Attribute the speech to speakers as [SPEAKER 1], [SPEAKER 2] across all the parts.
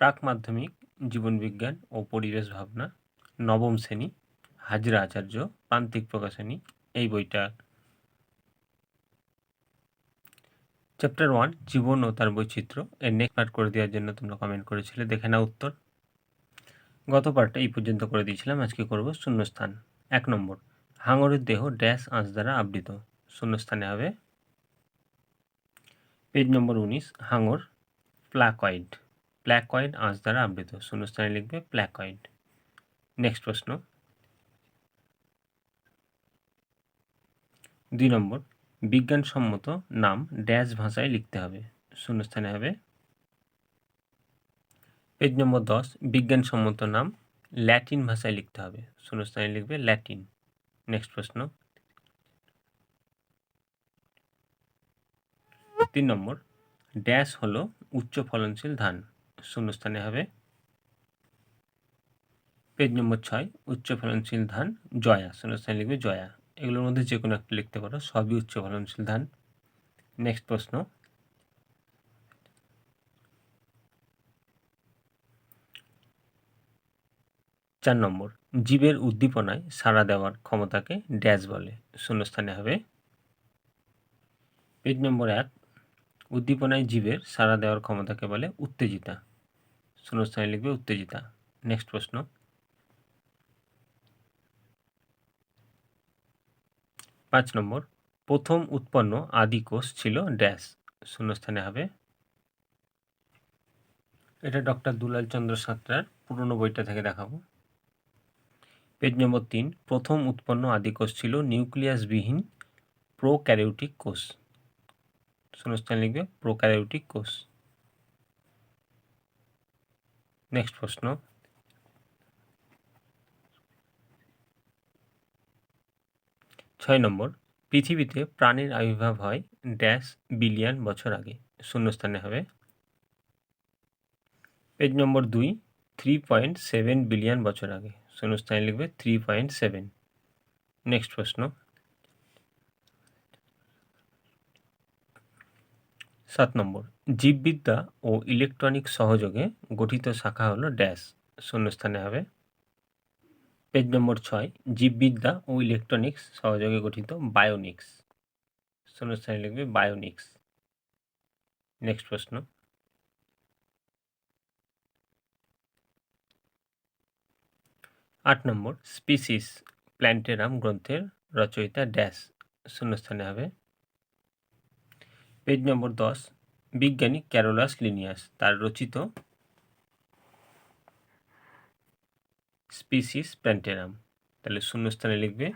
[SPEAKER 1] প্রাক মাধ্যমিক জীবনবিজ্ঞান ও পরিবেশ ভাবনা, নবম শ্রেণি, হাজরা আচার্য, প্রান্তিক প্রকাশনী, এই বইটা। চ্যাপ্টার ওয়ান জীবন ও তার বৈচিত্র্য, এর নেক্সট পার্ট করে দেওয়ার জন্য তোমরা কমেন্ট করেছিলে, দেখে না উত্তর। গত পার্টটা এই পর্যন্ত করে দিয়েছিলাম, আজকে করব শূন্যস্থান। এক নম্বর, হাঙরের দেহ ড্যাশ আঁচ দ্বারা আবৃত। শূন্যস্থানে হবে। পেজ নম্বর উনিশ, হাঙর প্ল্যাকয়েড প্ল্যাকয়েড আঁচ দ্বারা আবৃত। শূন্যস্থানে লিখবে প্ল্যাকয়েড নেক্সট প্রশ্ন। দুই নম্বর। বিজ্ঞানসম্মত নাম ড্যাশ ভাষায় লিখতে হবে। শূন্যস্থানে হবে। পেজ নম্বর দশ। বিজ্ঞানসম্মত নাম ল্যাটিন ভাষায় লিখতে হবে। শূন্যস্থানে লিখবে ল্যাটিন। নেক্সট প্রশ্ন। তিন নম্বর। ড্যাশ হলো উচ্চ ফলনশীল ধান। শূন্যস্থানে হবে। পেজ নম্বর ছয়, উচ্চ ফলনশীল ধান, জয়া। শূন্যস্থানে লিখবে জয়া। এগুলোর মধ্যে যে কোনো একটা লিখতে পারো, সবই উচ্চ ফলনশীল ধান। নেক্সট প্রশ্ন। চার নম্বর, জীবের উদ্দীপনায় সাড়া দেওয়ার ক্ষমতাকে ড্যাশ বলে। শূন্যস্থানে হবে। পেজ নম্বর এক, উদ্দীপনায় জীবের সাড়া দেওয়ার ক্ষমতাকে বলে উত্তেজিতা। শূন্যস্থানে লিখবে উত্তেজিতা। নেক্সট প্রশ্ন। পাঁচ নম্বর। প্রথম উৎপন্ন আদি কোষ ছিল ড্যাশ। শূন্যস্থানে হবে। এটা ডক্টর দুলাল চন্দ্র সাঁতরার পুরনো বইটা থেকে দেখাবো। পেজ নম্বর তিন। প্রথম উৎপন্ন আদি কোষ ছিল নিউক্লিয়াস নিউক্লিয়াসবিহীন প্রোক্যারিওটিক কোষ। শূন্যস্থান লিখবে প্রোক্যারিওটিক কোষ। নেক্সট প্রশ্ন। ছয় নম্বর, পৃথিবীতে প্রাণীর আবির্ভাব হয় ড্যাশ বিলিয়ন বছর আগে। শূন্যস্থানে হবে। পেজ নম্বর দুই, থ্রি পয়েন্ট সেভেন বিলিয়ন বছর আগে। শূন্যস্থানে লিখবে থ্রি পয়েন্ট সেভেন। নেক্সট প্রশ্ন সাত নম্বর। জীববিদ্যা ও ইলেকট্রনিক সহযোগে গঠিত শাখা হলো ড্যাশ, শূন্যস্থানে হবে। পেজ নম্বর ছয়, জীববিদ্যা ও ইলেকট্রনিক্স সহযোগে গঠিত বায়োনিক্স, শূন্যস্থানে লিখবে বায়োনিক্স। নেক্সট প্রশ্ন। আট নম্বর, স্পিসিস, প্ল্যান্টেরাম গ্রন্থের রচয়িতা ড্যাশ, শূন্যস্থানে হবে। পেজ নম্বর দশ, বিজ্ঞানী ক্যারোলাস লিনিয়াস তার রচিত স্পিসিস প্ল্যান্টেরাম তাহলে শূন্যস্থানে লিখবে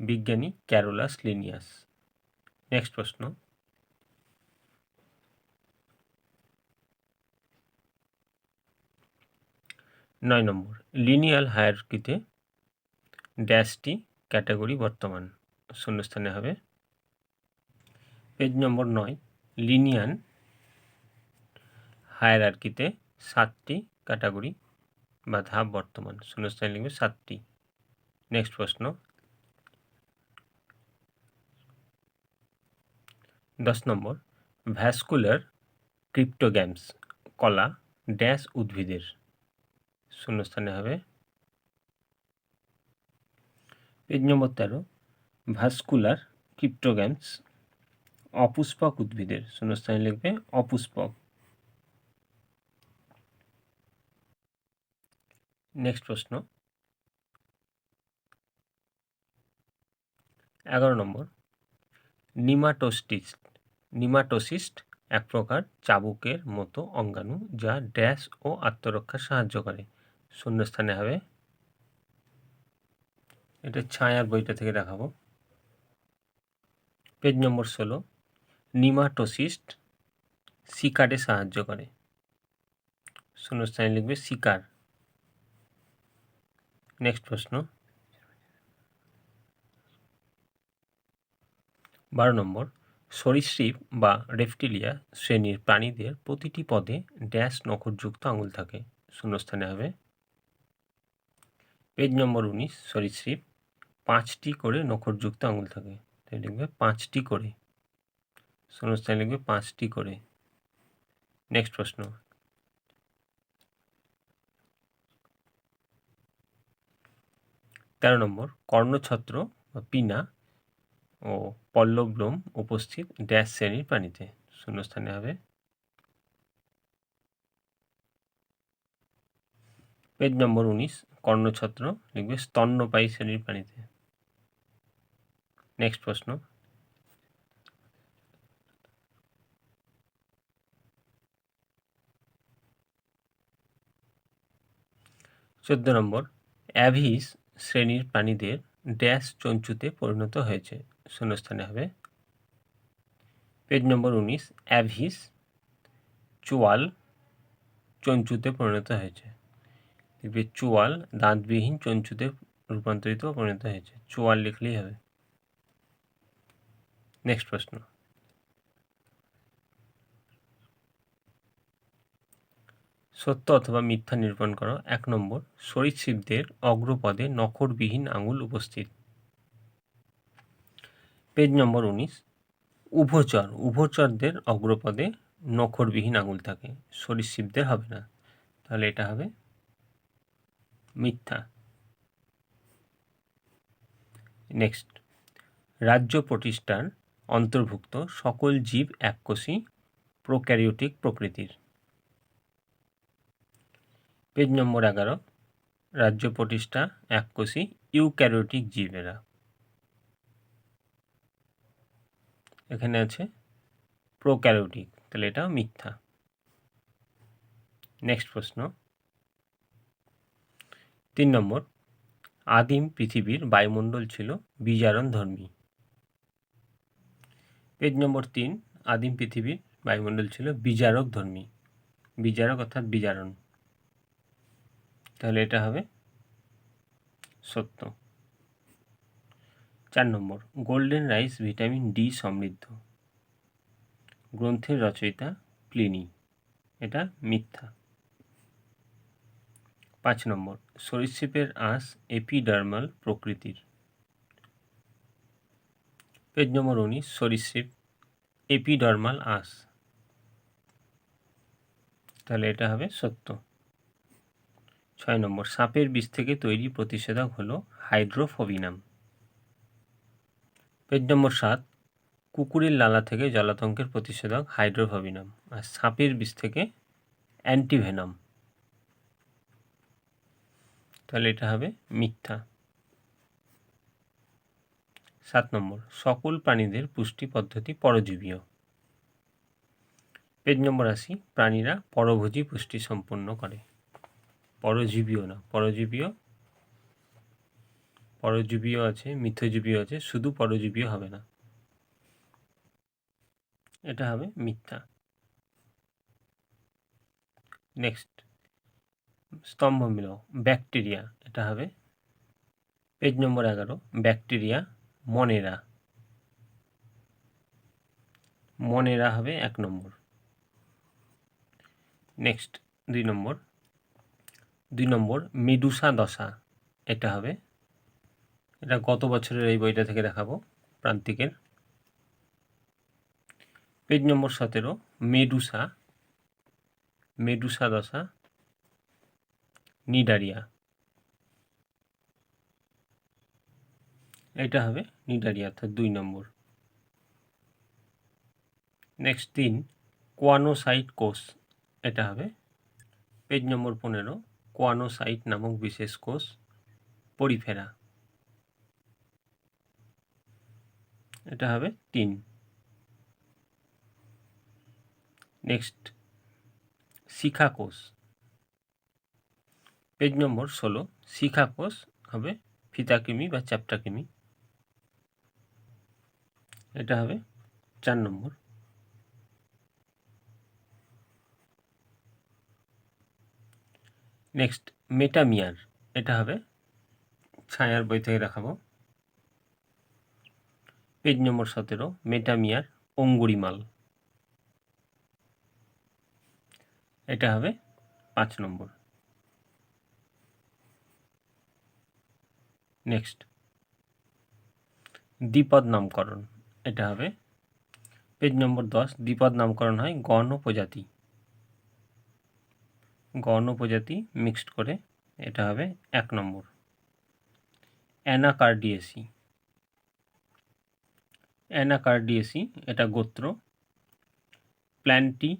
[SPEAKER 1] বিজ্ঞানী ক্যারোলাস লিনিয়াস নেক্সট প্রশ্ন। নয় নম্বর লিনিয়াল হায়ারকিতে ড্যাশটি ক্যাটাগরি বর্তমান। শূন্যস্থানে হবে পেজ নম্বর নয় লিনিয়ান হায়ারার্কিতে সাতটি ক্যাটাগরি বা ধাপ বর্তমান। শূন্যস্থানে লিখবে সাতটি। নেক্সট প্রশ্ন। দশ নম্বর ভ্যাসকুলার ক্রিপ্টোগ্যামস কলা, ড্যাশ উদ্ভিদের। শূন্যস্থানে হবে। পেজ নম্বর তেরো ভাস্কুলার ক্রিপ্টোগ্যামস অপুষ্পক উদ্ভিদের। শূন্যস্থানে লিখবে অপুষ্পক। নেক্সট প্রশ্ন। এগারো নম্বর। নিমাটোস্টিস্ট নিমাটোসিস্ট এক প্রকার চাবুকের মতো অঙ্গাণু যা ড্যাশ ও আত্মরক্ষার সাহায্য করে। শূন্যস্থানে হবে। এটা ছায়ার বইটা থেকে দেখাবো। পেজ নম্বর ষোলো। নিমাটোসিস্ট শিকারে সাহায্য করে। শূন্যস্থানে লিখবে শিকার। নেক্সট প্রশ্ন। বারো নম্বর। সরীসৃপ বা রেফটিলিয়া শ্রেণির প্রাণীদের প্রতিটি পদে ড্যাশ নখরযুক্ত আঙুল থাকে। শূন্যস্থানে হবে। পেজ নম্বর উনিশ, সরীসৃপ, পাঁচটি করে নখরযুক্ত আঙুল থাকে। তাই লিখবে পাঁচটি করে। শূন্যস্থানে লিখবে পাঁচটি করে। নেক্সট প্রশ্ন। তেরো নম্বর, কর্ণছত্র বা পিনা ও পল্লবলোম উপস্থিত ড্যাশ শ্রেণির প্রাণীতে। শূন্যস্থানে হবে। পেজ নম্বর উনিশ, কর্ণছত্র লিখবে স্তন্যপায়ী শ্রেণির প্রাণীতে। নেক্সট প্রশ্ন। চোদ্দ নম্বর, অ্যাভিস শ্রেণির প্রাণীদের ড্যাশ চঞ্চুতে পরিণত হয়েছে। শূন্যস্থানে হবে। পেজ নম্বর উনিশ, অ্যাভিস চোয়াল চঞ্চুতে পরিণত হয়েছে। দেখবে চোয়াল দাঁতবিহীন চঞ্চুতে রূপান্তরিত পরিণত হয়েছে। চোয়াল লিখলেই হবে। নেক্সট প্রশ্ন। সত্য অথবা মিথ্যা নিরূপণ করো। এক নম্বর সরীসৃপদের অগ্রপদে নখরবিহীন আঙুল উপস্থিত। পেজ নম্বর উনিশ, উভচর, উভচরদের অগ্রপদে নখরবিহীন আঙুল থাকে। সরীসৃপদের হবে না। তাহলে এটা হবে মিথ্যা। নেক্সট, রাজ্য প্রতিষ্ঠার অন্তর্ভুক্ত সকল জীব এককোষী প্রোক্যারিওটিক প্রকৃতির। পেজ নম্বর এগারো, রাজ্য প্রতিষ্ঠা এককোষী ইউক্যারিওটিক জীবেরা। এখানে আছে প্রোক্যারিওটিক, তাহলে এটা মিথ্যা। নেক্সট প্রশ্ন। তিন নম্বর, আদিম পৃথিবীর বায়ুমণ্ডল ছিল বিজারণ ধর্মী। পেজ নম্বর তিন, আদিম পৃথিবীর বায়ুমণ্ডল ছিল বিজারক ধর্মী। বিজারক অর্থাৎ বিজারণ। তাহলে এটা হবে সত্য। চার নম্বর গোল্ডেন রাইস ভিটামিন ডি সমৃদ্ধ। গ্রন্থের রচয়িতা প্লিনি, এটা মিথ্যা। পাঁচ নম্বর, সরীসৃপের আঁশ এপিডার্মাল প্রকৃতির। পেজ নম্বর উনিশ, সরীসৃপ এপিডার্মাল আঁশ। তাহলে এটা হবে সত্য। ছয় নম্বর, সাপের বিষ থেকে তৈরি প্রতিষেধক হলো হাইড্রোফোবিনাম পেজ নম্বর, সাত, কুকুরের লালা থেকে জলাতঙ্কের প্রতিষেধক হাইড্রোফোবিনাম আর সাপের বিষ থেকে অ্যান্টিভেনাম। তাহলে এটা হবে মিথ্যা। সাত নম্বর, সকল প্রাণীদের পুষ্টি পদ্ধতি পরজীবীয়। পেজ নম্বর আশি প্রাণীরা পরভোজী পুষ্টি সম্পন্ন করে। পরজীবীয় না পরজীবীয় পরজীবীয় আছে মিথজীবীয় আছে, শুধু পরজীবীয় হবে না। এটা হবে মিথ্যা। নেক্সট স্তম্ভ মিল ব্যাকটেরিয়া, এটা হবে পেজ নম্বর এগারো, ব্যাকটেরিয়া, মনেরা। মনেরা হবে এক নম্বর। নেক্সট দুই নম্বর। দুই নম্বর মেডুসা দশা। এটা হবে। এটা গত বছরের এই বইটা থেকে দেখাবো, প্রান্তিকের। পেজ নম্বর সতেরো মেডুসা মেডুসা দশা, নিডারিয়া। এটা হবে নিডারিয়া, অর্থাৎ দুই নম্বর। নেক্সট তিন, কোয়ানোসাইট কোষ। এটা হবে। পেজ নম্বর পনেরো কোয়ানোসাইট নামক বিশেষ কোষ পরিফেরা। এটা হবে তিন নেক্সট, শিখা কোষ। পেজ নম্বর ষোলো, শিখা কোষ হবে ফিতাকৃমি বা চ্যাপ্টাকৃমি। এটা হবে চার নম্বর। নেক্সট মেটামিয়ার এটা হবে ছায়ার বই থেকে দেখাবো। পেজ নম্বর সতেরো মেটামিয়ার অঙ্গুরিমাল। এটা হবে পাঁচ নম্বর। নেক্সট দ্বিপদ নামকরণ। এটা হবে পেজ নম্বর দশ, দ্বিপদ নামকরণ হয় গণ প্রজাতি। গণ প্রজাতি মিক্সড করে এটা হবে এক নম্বর। অ্যানাকার্ডিয়েসি। অ্যানাকার্ডিয়েসি এটা গোত্র, প্ল্যান্টি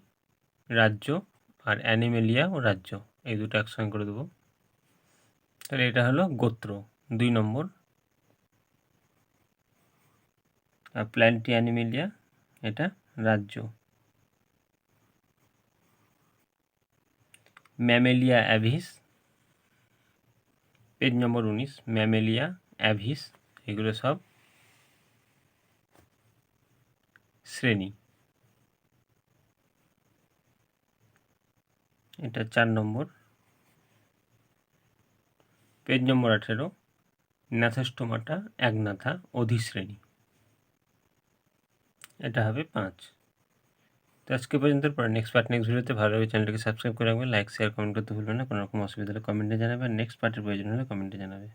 [SPEAKER 1] রাজ্য আর অ্যানিমেলিয়া ও রাজ্য, এই দুটো একসঙ্গে করে দেবো। তাহলে এটা হলো গোত্র, দুই নম্বর। আর প্ল্যান্টি অ্যানিমেলিয়া এটা রাজ্য। ম্যামেলিয়া অ্যাভিস, পেজ নম্বর উনিশ, ম্যামেলিয়া অ্যাভিস, এগুলো সব শ্রেণি। এটা চার নম্বর। পেজ নম্বর আঠেরো, ন্যাথাস্টোমাটা একনাথা অধিশ্রেণী। এটা হবে পাঁচ। তো আজকে পর্যন্ত পরে নেক্সট পার্ট নেক্সট ভিডিওতে ভালো হবে চ্যানেলটিকে সাবস্ক্রাইব করে রাখবেন লাইক শেয়ার কমেন্ট করতে ভুলবেন না, কোনো রকম অসুবিধা হলে কমেন্টে জানাবেন নেক্সট পার্টের প্রয়োজন হলে কমেন্টে জানাবে।